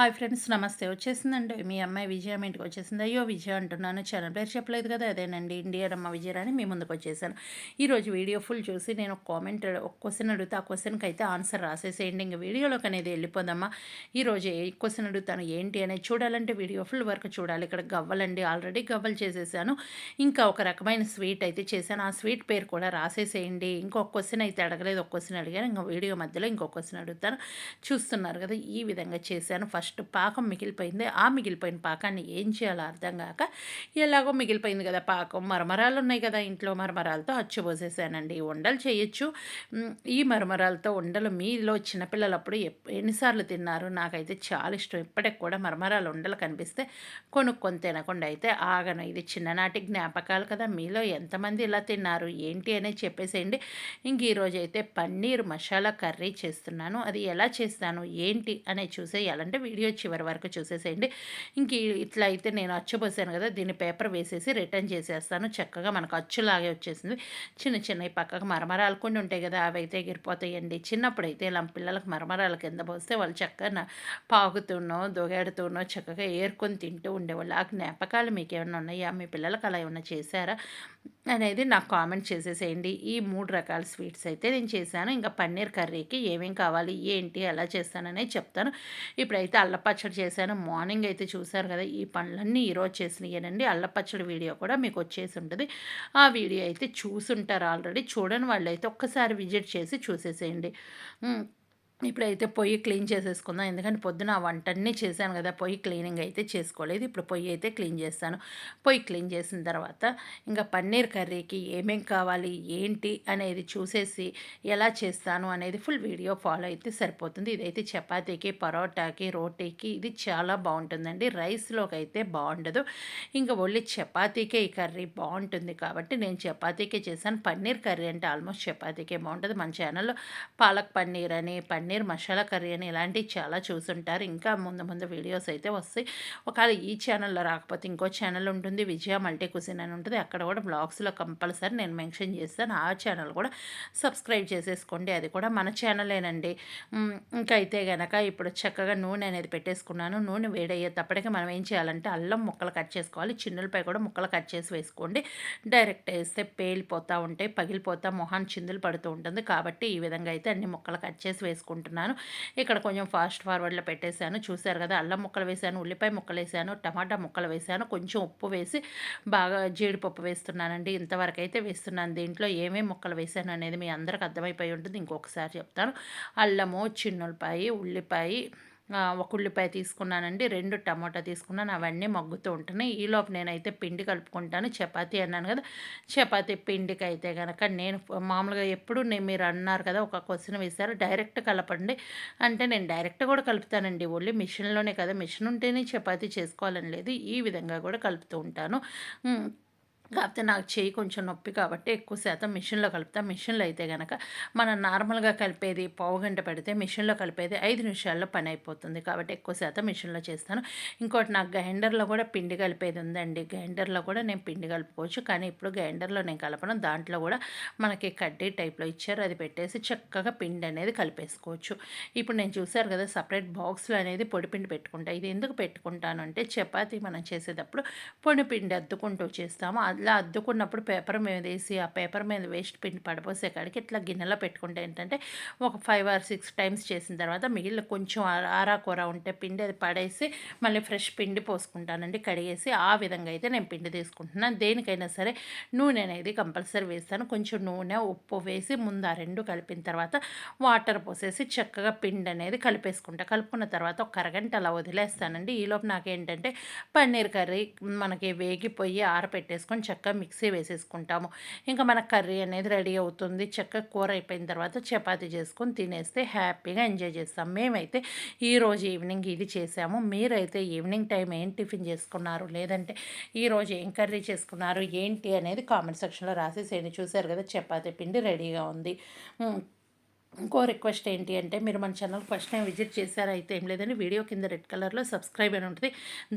Hi friends నమస్తే. వచ్చేసిందండి మీ అమ్మాయి విజయం ఇంటికి వచ్చేసింది. అయ్యో విజయ అంటున్నాను ఛానల్ పేరు చెప్పలేదు కదా అదేనండి ఇండియన్ అమ్మ విజయరాని మీ ముందుకు వచ్చేసాను. ఈరోజు వీడియో ఫుల్ చూసి నేను ఒక కామెంట్ ఒక క్వశ్చన్ అడుగుతా ఆ క్వశ్చన్కి అయితే ఆన్సర్ రాసేసేయండి. ఇంక వీడియోలోకి అనేది వెళ్ళిపోదమ్మా ఈరోజు ఏ క్వశ్చన్ అడుగుతాను ఏంటి అనేది చూడాలంటే వీడియో ఫుల్ వర్క్ చూడాలి. ఇక్కడ గవ్వలండి ఆల్రెడీ గవ్వలు చేసేసాను. ఇంకా ఒక రకమైన స్వీట్ అయితే చేశాను. ఆ స్వీట్ పేరు కూడా రాసేసేయండి. ఇంకొక క్వశ్చన్ అయితే అడగలేదు ఒక క్వశ్చన్ అడిగాను. ఇంకా వీడియో మధ్యలో ఇంకొక క్వశ్చన్ అడుగుతాను. చూస్తున్నారు కదా ఈ విధంగా చేశాను. ఫస్ట్ ఫస్ట్ పాకం మిగిలిపోయింది. ఆ మిగిలిపోయిన పాకాన్ని ఏం చేయాలో అర్థం కాక ఎలాగో మిగిలిపోయింది కదా పాకం. మరమరాలు ఉన్నాయి కదా ఇంట్లో మరమరాలతో అచ్చుపోసేసానండి ఉండలు చేయొచ్చు. ఈ మరమరాలతో ఉండలు మీలో చిన్నపిల్లలప్పుడు ఎన్నిసార్లు తిన్నారు? నాకైతే చాలా ఇష్టం. ఇప్పటికి కూడా మరమరాలు ఉండలు కనిపిస్తే కొనుక్కొని తినకుండా అయితే ఆగను. ఇది చిన్ననాటి జ్ఞాపకాలు కదా. మీలో ఎంతమంది ఇలా తిన్నారు? ఏంటి అనేది చెప్పేసేయండి. ఇంక ఈరోజు అయితే పన్నీర్ మసాలా కర్రీ చేస్తున్నాను. అది ఎలా చేస్తాను? ఏంటి? అనేది చూసేయాలంటే వీడియో చివరి వరకు చూసేసేయండి. ఇంక ఇట్లా అయితే నేను అచ్చుపోసాను కదా దీన్ని పేపర్ వేసేసి రిటర్న్ చేసేస్తాను. చక్కగా మనకు అచ్చులాగే వచ్చేసింది. చిన్న చిన్నవి పక్కకు మరమరాలు కొన్ని ఉంటాయి కదా అవి అయితే ఎగిరిపోతాయండి. చిన్నప్పుడు అయితే ఇలా పిల్లలకు మరమరాలు కింద పోస్తే వాళ్ళు చక్కగా పాగుతూనో దొగాడుతూనో చక్కగా ఏరుకొని తింటూ ఉండేవాళ్ళు. ఆ జ్ఞాపకాలు మీకు ఏమైనా ఉన్నాయా? మీ పిల్లలకు అలా ఏమైనా చేశారా? అనేది నాకు కామెంట్ చేసేసేయండి. ఈ మూడు రకాల స్వీట్స్ అయితే నేను చేశాను. ఇంకా పన్నీర్ కర్రీకి ఏమేమి కావాలి ఏంటి ఎలా చేస్తాననే చెప్తాను. ఇప్పుడైతే అల్లపచ్చడి చేశాను. మార్నింగ్ అయితే చూశారు కదా ఈ పనులన్నీ ఈరోజు చేసినాయనండి. అల్లపచ్చడి వీడియో కూడా మీకు వచ్చేసి ఉంటుంది. ఆ వీడియో అయితే చూసుంటారు ఆల్రెడీ. చూడని వాళ్ళు అయితే ఒక్కసారి విజిట్ చేసి చూసేసేయండి. ఇప్పుడైతే పొయ్యి క్లీన్ చేసేసుకుందాం. ఎందుకంటే పొద్దున వంట వంటన్నీ చేశాను కదా పొయ్యి క్లీనింగ్ అయితే చేసుకోలేదు. ఇప్పుడు పొయ్యి అయితే క్లీన్ చేస్తాను. పొయ్యి క్లీన్ చేసిన తర్వాత ఇంకా పన్నీర్ కర్రీకి ఏమేం కావాలి ఏంటి అనేది చూసేసి ఎలా చేస్తాను అనేది ఫుల్ వీడియో ఫాలో అయితే సరిపోతుంది. ఇదైతే చపాతీకి పరోటాకి రోటీకి ఇది చాలా బాగుంటుందండి. రైస్లోకి అయితే బాగుండదు. ఇంకా ఓన్లీ చపాతీకే ఈ కర్రీ బాగుంటుంది కాబట్టి నేను చపాతీకే చేశాను. పన్నీర్ కర్రీ అంటే ఆల్మోస్ట్ చపాతీకే బాగుంటుంది. మన ఛానల్లో పాలక్ పన్నీర్ అని పన్నీర్ పన్నీర్ మసాలా కర్రీ అని ఇలాంటివి చాలా చూసుంటారు. ఇంకా ముందు ముందు వీడియోస్ అయితే వస్తాయి. ఒకవేళ ఈ ఛానల్లో రాకపోతే ఇంకో ఛానల్ ఉంటుంది. విజయ మల్టీ కుసిన్ అని ఉంటుంది. అక్కడ కూడా బ్లాగ్స్లో కంపల్సరీ నేను మెన్షన్ చేస్తాను. ఆ ఛానల్ కూడా సబ్స్క్రైబ్ చేసేసుకోండి. అది కూడా మన ఛానలేనండి. ఇంకా అయితే కనుక ఇప్పుడు చక్కగా నూనె అనేది పెట్టేసుకున్నాను. నూనె వేడయ్యేటప్పటికి మనం ఏం చేయాలంటే అల్లం ముక్కలు కట్ చేసుకోవాలి. చిన్నులపై కూడా ముక్కలు కట్ చేసి వేసుకోండి. డైరెక్ట్ వేస్తే పేలిపోతూ ఉంటాయి పగిలిపోతా మొహాన్ చిందులు పడుతూ ఉంటుంది. కాబట్టి ఈ విధంగా అయితే అన్ని ముక్కలు కట్ చేసి వేసుకుంటాం అనుకుంటున్నాను. ఇక్కడ కొంచెం ఫాస్ట్ ఫార్వర్డ్లో పెట్టేశాను. చూశారు కదా అల్లం ముక్కలు వేసాను ఉల్లిపాయ ముక్కలు వేశాను టమాటా ముక్కలు వేశాను కొంచెం ఉప్పు వేసి బాగా జీడిపప్పు వేస్తున్నానండి. ఇంతవరకు అయితే వేస్తున్నాను. దీంట్లో ఏమేమి ముక్కలు వేసాను అనేది మీ అందరికి అర్థమైపోయి ఉంటుంది. ఇంకొకసారి చెప్తాను. అల్లము చిన్నులపాయి ఉల్లిపాయ ఒక ఉల్లిపాయ తీసుకున్నానండి రెండు టమాటా తీసుకున్నాను అవన్నీ మగ్గుతూ ఉంటున్నాయి. ఈలోపు నేనైతే పిండి కలుపుకుంటాను చపాతీ అన్నాను కదా చపాతీ పిండికి అయితే కనుక నేను మామూలుగా ఎప్పుడు నేను మీరు అన్నారు కదా ఒక క్వశ్చన్ వేశారు డైరెక్ట్ కలపండి. అంటే నేను డైరెక్ట్ కూడా కలుపుతానండి ఓన్లీ మిషన్లోనే కదా మిషన్ ఉంటేనే చపాతీ చేసుకోవాలని లేదు ఈ విధంగా కూడా కలుపుతూ ఉంటాను. కాకపోతే నాకు చేయి కొంచెం నొప్పి కాబట్టి ఎక్కువ శాతం మిషన్లో కలుపుతా. మిషన్లో అయితే కనుక మనం నార్మల్గా కలిపేది పావు గంట పెడితే మిషన్లో కలిపేది ఐదు నిమిషాల్లో పని అయిపోతుంది. కాబట్టి ఎక్కువ శాతం మిషన్లో చేస్తాను. ఇంకోటి నాకు గ్రైండర్లో కూడా పిండి కలిపేది ఉందండి. గ్రైండర్లో కూడా నేను పిండి కలుపుకోవచ్చు. కానీ ఇప్పుడు గ్రైండర్లో నేను కలపను. దాంట్లో కూడా మనకి కడ్డీ టైప్లో ఇచ్చారు. అది పెట్టేసి చక్కగా పిండి అనేది కలిపేసుకోవచ్చు. ఇప్పుడు నేను చూశారు కదా సపరేట్ బాక్స్లో అనేది పొడి పిండి పెట్టుకుంటా. ఇది ఎందుకు పెట్టుకుంటాను అంటే చపాతీ మనం చేసేటప్పుడు పొడి పిండి అద్దుకుంటూ చేస్తాము. ఇలా అద్దుకున్నప్పుడు పేపర్ మీద వేసి ఆ పేపర్ మీద వేస్ట్ పిండి పడిపోసే కాడికి ఇట్లా గిన్నెలో పెట్టుకుంటే ఏంటంటే ఒక ఫైవ్ ఆర్ సిక్స్ టైమ్స్ చేసిన తర్వాత మిగిలిన కొంచెం ఆరా కూర ఉంటే పిండి అది పడేసి మళ్ళీ ఫ్రెష్ పిండి పోసుకుంటానండి. కడిగేసి ఆ విధంగా అయితే నేను పిండి తీసుకుంటున్నాను. దేనికైనా సరే నూనె అనేది కంపల్సరీ వేస్తాను. కొంచెం నూనె ఉప్పు వేసి ముందు ఆ రెండు కలిపిన తర్వాత వాటర్ పోసేసి చక్కగా పిండి అనేది కలిపేసుకుంటా. కలుపుకున్న తర్వాత ఒక అరగంట అలా వదిలేస్తానండి. ఈలోపు నాకేంటంటే పన్నీర్ కర్రీ మనకి వేగిపోయి ఆరపెట్టేసుకొని చక్కగా మిక్సీ వేసేసుకుంటాము. ఇంకా మన కర్రీ అనేది రెడీ అవుతుంది. చక్కగా కూర అయిపోయిన తర్వాత చపాతి చేసుకొని తినేస్తే హ్యాపీగా ఎంజాయ్ చేస్తాం. మేమైతే ఈరోజు ఈవినింగ్ ఇది చేసాము. మీరైతే ఈవినింగ్ టైం ఏం టిఫిన్ చేసుకున్నారు? లేదంటే ఈరోజు ఏం కర్రీ చేసుకున్నారు? ఏంటి అనేది కామెంట్ సెక్షన్లో రాసేసేయండి. చూశారు కదా చపాతీ పిండి రెడీగా ఉంది. ఇంకో రిక్వెస్ట్ ఏంటి అంటే మీరు మన ఛానల్ ఫస్ట్ టైం విజిట్ చేశారైతే ఏం లేదని వీడియో కింద రెడ్ కలర్లో సబ్స్క్రైబ్ అని ఉంటుంది.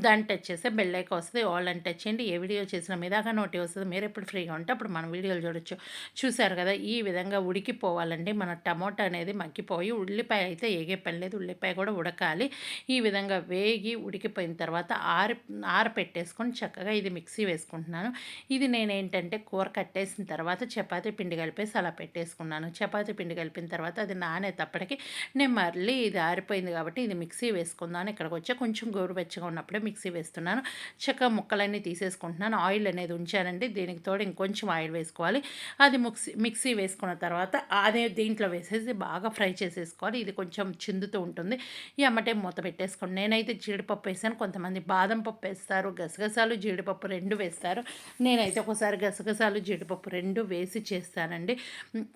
దాన్ని టచ్ చేస్తే బెల్ వస్తుంది ఆల్ అని టచ్ చేయండి. ఏ వీడియో చేసినా మీదాగా నోటి వస్తుంది. మీరు ఎప్పుడు ఫ్రీగా ఉంటే అప్పుడు మనం వీడియోలు చూడొచ్చు. చూసారు కదా ఈ విధంగా ఉడికిపోవాలండి. మన టమోటా అనేది మగ్గిపోయి ఉల్లిపాయ అయితే ఏగే పని లేదు. ఉల్లిపాయ కూడా ఉడకాలి. ఈ విధంగా వేగి ఉడికిపోయిన తర్వాత ఆరి ఆర పెట్టేసుకొని చక్కగా ఇది మిక్సీ వేసుకుంటున్నాను. ఇది నేనేంటంటే కూర కట్టేసిన తర్వాత చపాతీ పిండి కలిపేసి అలా పెట్టేసుకున్నాను. చపాతీ పిండి కలిపిన తర్వాత తర్వాత అది నానేటప్పటికి నేను మళ్ళీ ఇది ఆరిపోయింది కాబట్టి ఇది మిక్సీ వేసుకుందాను ఇక్కడికి వచ్చి. కొంచెం గోరువెచ్చగా ఉన్నప్పుడే మిక్సీ వేస్తున్నాను. చక్కగా ముక్కలన్నీ తీసేసుకుంటున్నాను. ఆయిల్ అనేది ఉంచానండి. దీనికి తోడు ఇంకొంచెం ఆయిల్ వేసుకోవాలి. అది మిక్సీ మిక్సీ వేసుకున్న తర్వాత అదే దీంట్లో వేసేసి బాగా ఫ్రై చేసేసుకోవాలి. ఇది కొంచెం చిందుతూ ఉంటుంది. ఈ అమ్మటే మూత పెట్టేసుకోండి నేనైతే జీడిపప్పు వేసాను. కొంతమంది బాదం పప్పు వేస్తారు. గసగసాలు జీడిపప్పు రెండు వేస్తారు. నేనైతే ఒకసారి గసగసాలు జీడిపప్పు రెండు వేసి చేస్తానండి.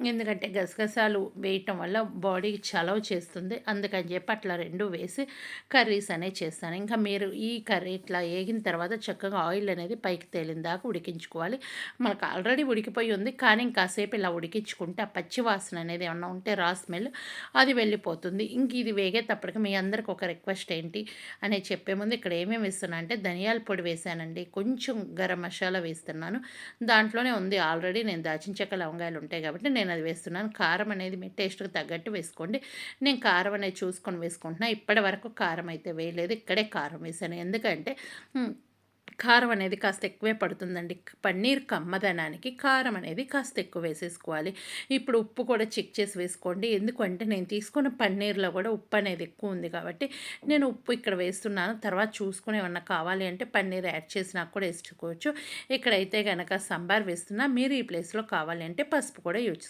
ఎందుకంటే గసగసాలు వేయటం వల్ల బాడీకి చలవ చేస్తుంది. అందుకని చెప్పి అట్లా రెండు వేసి కర్రీస్ అనేవి చేస్తాను. ఇంకా మీరు ఈ కర్రీ ఇట్లా వేగిన తర్వాత చక్కగా ఆయిల్ అనేది పైకి తేలిన దాకా ఉడికించుకోవాలి. మనకు ఆల్రెడీ ఉడికిపోయి ఉంది. కానీ ఇంకాసేపు ఇలా ఉడికించుకుంటే ఆ పచ్చి వాసన అనేది ఏమన్నా ఉంటే రా స్మెల్ అది వెళ్ళిపోతుంది. ఇంక ఇది వేగేటప్పటికి మీ అందరికి ఒక రిక్వెస్ట్ ఏంటి అనేది చెప్పే ముందు ఇక్కడ ఏమేమి వేస్తున్నా అంటే ధనియాల పొడి వేసానండి. కొంచెం గరం మసాలా వేస్తున్నాను. దాంట్లోనే ఉంది. ఆల్రెడీ నేను దాచిన చెక్క లవంగాయలు ఉంటాయి కాబట్టి నేను అది వేస్తున్నాను. కారం అనేది మీ టేస్ట్కి తగ్గట్టు వేసుకోండి. నేను కారం అనేది చూసుకొని వేసుకుంటున్నా. ఇప్పటి వరకు కారం అయితే వేయలేదు. ఇక్కడే కారం వేసాను. ఎందుకంటే కారం అనేది కాస్త ఎక్కువే పడుతుందండి. పన్నీర్ కమ్మదనానికి కారం అనేది కాస్త ఎక్కువ వేసేసుకోవాలి. ఇప్పుడు ఉప్పు కూడా చెక్ చేసి వేసుకోండి. ఎందుకంటే నేను తీసుకున్న పన్నీర్లో కూడా ఉప్పు అనేది ఎక్కువ ఉంది కాబట్టి నేను ఉప్పు ఇక్కడ వేస్తున్నాను. తర్వాత చూసుకుని ఏమన్నా కావాలి అంటే పన్నీర్ యాడ్ చేసినా కూడా వేసుకోవచ్చు. ఇక్కడైతే కనుక సాంబార్ వేస్తున్నా మీరు ఈ ప్లేస్లో కావాలి అంటే పసుపు కూడా యూజ్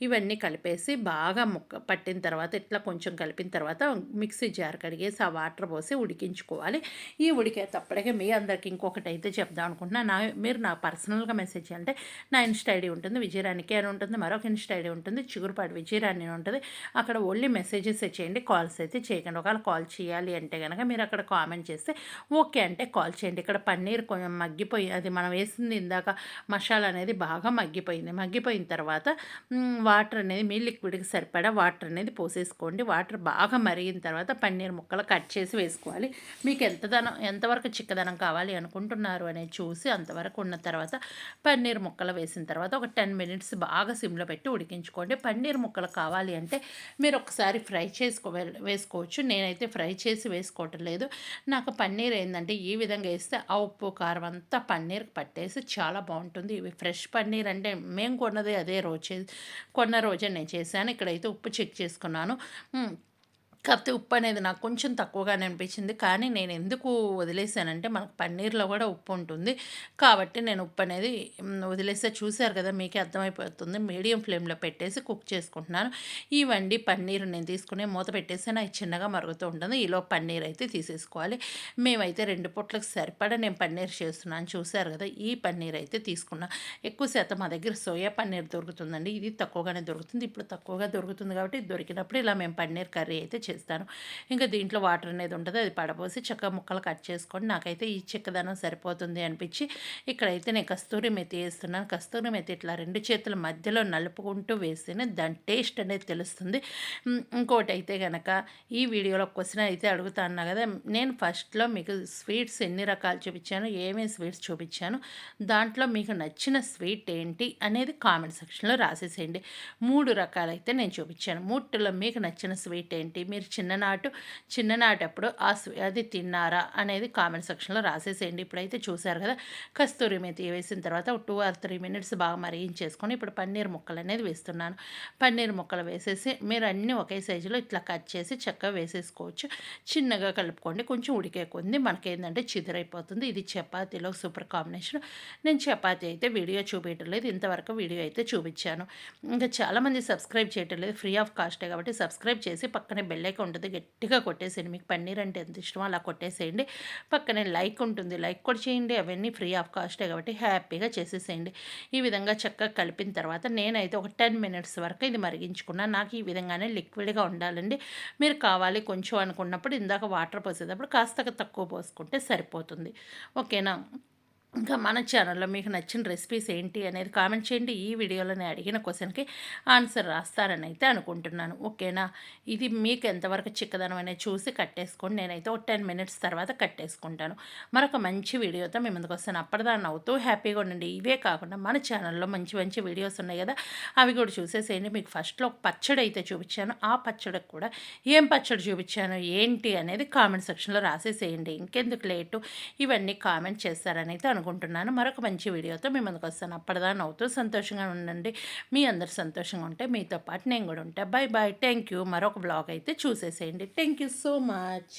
ఇవన్నీ కలిపేసి బాగా ముక్క పట్టిన తర్వాత ఇట్లా కొంచెం కలిపిన తర్వాత మిక్సీ జార్ కడిగేసి ఆ వాటర్ పోసి ఉడికించుకోవాలి. ఈ ఉడికేటప్పటికే మీ అందరికి ఇంకొకటి అయితే చెప్దాం అనుకుంటున్నా. నా మీరు నా పర్సనల్గా మెసేజ్ అంటే నా ఇన్స్టా ఐడి ఉంటుంది విజయరాణికి అని ఉంటుంది మరొక ఇన్స్టా ఐడి ఉంటుంది చిగురుపాటి విజయరాణి ఉంటుంది. అక్కడ ఓన్లీ మెసేజెస్ చేయండి కాల్స్ అయితే చేయకండి. ఒకవేళ కాల్ చేయాలి అంటే కనుక మీరు అక్కడ కామెంట్ చేస్తే ఓకే అంటే కాల్ చేయండి. ఇక్కడ పన్నీర్ కొంచెం మగ్గిపోయి అది మనం వేసింది ఇందాక మసాలా అనేది బాగా మగ్గిపోయింది. మగ్గిపోయిన తర్వాత వాటర్ అనేది మీ లిక్విడ్కి సరిపడా వాటర్ అనేది పోసేసుకోండి. వాటర్ బాగా మరిగిన తర్వాత పన్నీర్ ముక్కలు కట్ చేసి వేసుకోవాలి. మీకు ఎంత ధనం ఎంతవరకు చిక్కదనం కావాలి? అనుకుంటున్నారు అనేది చూసి అంతవరకు ఉన్న తర్వాత పన్నీర్ ముక్కలు వేసిన తర్వాత ఒక టెన్ మినిట్స్ బాగా సిమ్లో పెట్టి ఉడికించుకోండి. పన్నీర్ ముక్కలు కావాలి అంటే మీరు ఒకసారి ఫ్రై చేసుకో వేసుకోవచ్చు. నేనైతే ఫ్రై చేసి వేసుకోవటం లేదు. నాకు పన్నీర్ ఏంటంటే ఈ విధంగా వేస్తే ఆ ఉప్పు కారం అంతా పన్నీర్ పట్టేసి చాలా బాగుంటుంది. ఇవి ఫ్రెష్ పన్నీర్ అంటే మేము కొన్నది అదే రోజే కొన్న రోజే నేను చేశాను. ఇక్కడైతే ఉప్పు చెక్ చేసుకున్నాను. కాకపోతే ఉప్పు అనేది నాకు కొంచెం తక్కువగానే అనిపించింది. కానీ నేను ఎందుకు వదిలేసానంటే మనకు పన్నీర్లో కూడా ఉప్పు ఉంటుంది. కాబట్టి నేను ఉప్పు అనేది వదిలేస్తే చూశారు కదా మీకే అర్థమైపోతుంది. మీడియం ఫ్లేమ్లో పెట్టేసి కుక్ చేసుకుంటున్నాను. ఈ వండి పన్నీర్ నేను తీసుకునే మూత పెట్టేస్తే నాకు చిన్నగా మరుగుతూ ఉంటుంది. ఈలో పన్నీర్ అయితే తీసేసుకోవాలి. మేమైతే రెండు పొట్లకు సరిపడా నేను పన్నీర్ చేస్తున్నాను. చూశారు కదా ఈ పన్నీర్ అయితే తీసుకున్నా. ఎక్కువ శాతం మా దగ్గర సోయా పన్నీర్ దొరుకుతుందండి. ఇది తక్కువగానే దొరుకుతుంది. ఇప్పుడు తక్కువగా దొరుకుతుంది కాబట్టి దొరికినప్పుడు ఇలా మేము పన్నీర్ కర్రీ అయితే చేస్తాను. ఇంకా దీంట్లో వాటర్ అనేది ఉంటుంది అది పడబోసి చక్క ముక్కలు కట్ చేసుకొని నాకైతే ఈ చిక్కదనం సరిపోతుంది అనిపించి ఇక్కడైతే నేను కస్తూరి మెతి వేస్తున్నాను. కస్తూరి మెతి ఇట్లా రెండు చేతుల మధ్యలో నలుపుకుంటూ వేస్తేనే దాని టేస్ట్ అనేది తెలుస్తుంది. ఇంకోటి అయితే కనుక ఈ వీడియోలో క్వశ్చన్ అయితే అడుగుతాను కదా నేను ఫస్ట్లో మీకు స్వీట్స్ ఎన్ని రకాలు చూపించాను ఏమేమి స్వీట్స్ చూపించాను దాంట్లో మీకు నచ్చిన స్వీట్ ఏంటి అనేది కామెంట్ సెక్షన్లో రాసేసేయండి. మూడు రకాలైతే నేను చూపించాను. మూటిలో మీకు నచ్చిన స్వీట్ ఏంటి మీరు మీరు చిన్ననాటు చిన్ననాటప్పుడు ఆ అది తిన్నారా అనేది కామెంట్ సెక్షన్లో రాసేసేయండి. ఇప్పుడైతే చూసారు కదా కస్తూరి మెతి వేసిన తర్వాత టూ ఆర్ త్రీ మినిట్స్ బాగా మరిగించేసుకొని ఇప్పుడు పన్నీర్ ముక్కలు అనేది వేస్తున్నాను. పన్నీర్ ముక్కలు వేసేసి మీరు అన్నీ ఒకే సైజులో ఇట్లా కట్ చేసి చక్కగా వేసేసుకోవచ్చు. చిన్నగా కలుపుకోండి. కొంచెం ఉడికే కొంది మనకేంటంటే చిదిరైపోతుంది. ఇది చపాతీలో సూపర్ కాంబినేషన్. నేను చపాతీ అయితే వీడియో చూపించడం లేదు. ఇంతవరకు వీడియో అయితే చూపించాను. ఇంకా చాలామంది సబ్స్క్రైబ్ చేయటం లేదు. ఫ్రీ ఆఫ్ కాస్టే కాబట్టి సబ్స్క్రైబ్ చేసి పక్కనే బెల్ ఐకాన్ ఉంటుంది గట్టిగా కొట్టేసేయండి. మీకు పన్నీర్ అంటే ఎంత ఇష్టమో అలా కొట్టేసేయండి. పక్కనే లైక్ ఉంటుంది లైక్ కూడా చేయండి. అవన్నీ ఫ్రీ ఆఫ్ కాస్టే కాబట్టి హ్యాపీగా చేసేసేయండి. ఈ విధంగా చక్కగా కలిపిన తర్వాత నేనైతే ఒక టెన్ మినిట్స్ వరకు ఇది మరిగించుకున్నా నాకు ఈ విధంగానే లిక్విడ్గా ఉండాలండి. మీరు కావాలి కొంచెం అనుకున్నప్పుడు ఇందాక వాటర్ పోసేటప్పుడు కాస్త తక్కువ పోసుకుంటే సరిపోతుంది. ఓకేనా? ఇంకా మన ఛానల్లో మీకు నచ్చిన రెసిపీస్ ఏంటి అనేది కామెంట్ చేయండి. ఈ వీడియోలో నేను అడిగిన క్వశ్చన్కి ఆన్సర్ రాస్తారని అయితే అనుకుంటున్నాను. ఓకేనా? ఇది మీకు ఎంతవరకు చిక్కదనం అనేది చూసి కట్టేసుకోండి నేనైతే ఒక టెన్ మినిట్స్ తర్వాత కట్టేసుకుంటాను మరొక మంచి వీడియోతో మీ ముందుకు వస్తాను. అప్పటిదాన్ని అవుతూ హ్యాపీగా ఉండండి. ఇవే కాకుండా మన ఛానల్లో మంచి మంచి వీడియోస్ ఉన్నాయి కదా అవి కూడా చూసేసేయండి. మీకు ఫస్ట్లో ఒక పచ్చడి అయితే చూపించాను. ఆ పచ్చడికి కూడా ఏం పచ్చడి చూపించాను ఏంటి అనేది కామెంట్ సెక్షన్లో రాసేసేయండి. ఇంకెందుకు లేటు ఇవన్నీ కామెంట్ చేస్తారని అయితే అనుకుంటున్నాను. మరొక మంచి వీడియోతో మీ ముందుకు వస్తాను. అప్పటిదా నవ్వుతూ సంతోషంగా ఉండండి. మీ అందరు సంతోషంగా ఉంటే మీతో పాటు నేను కూడా ఉంటా. బాయ్ బాయ్ థ్యాంక్ యూ మరొక బ్లాగ్ అయితే చూసేసేయండి. Thank you so much